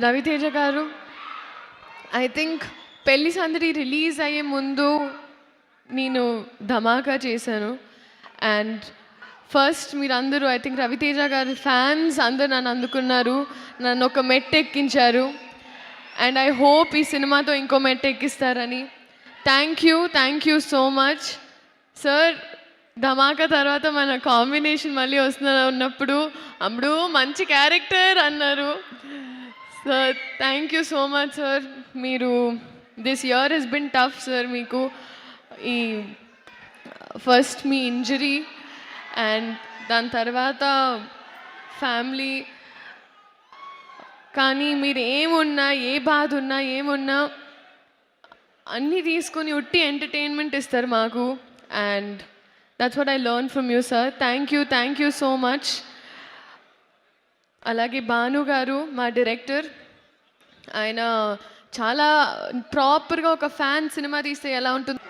రవితేజ గారు I think పెళ్ళి సందడి రిలీజ్ అయ్యే ముందు నేను ధమాకా చేశాను. అండ్ ఫస్ట్ మీరందరూ ఐ థింక్ రవితేజ గారి ఫ్యాన్స్ అందరూ నన్ను అందుకున్నారు. నన్ను ఒక మెట్ ఎక్కించారు అండ్ ఐ హోప్ ఈ సినిమాతో ఇంకో మెట్ ఎక్కిస్తారని thank you thank you so much sir Dhamaka తర్వాత మన కాంబినేషన్ మళ్ళీ వస్తున్న ఉన్నప్పుడు అప్పుడు మంచి క్యారెక్టర్ అన్నారు. Sir thank you so much sir మీరు this year he's been tough sir మీకు. ఈ ఫస్ట్ మీ ఇంజరీ అండ్ దాని తర్వాత ఫ్యామిలీ కానీ మీరు ఏమున్నా ఏ బాధ ఉన్నా ఏమున్నా అన్నీ తీసుకొని ఉట్టి ఎంటర్టైన్మెంట్ ఇస్తారు మాకు. And that's what I learn from you sir thank you thank you so much అలాగే భాను గారు మా డైరెక్టర్ ఆయన చాలా ప్రాపర్గా ఒక ఫ్యాన్ సినిమా తీస్తే ఎలా ఉంటుంది?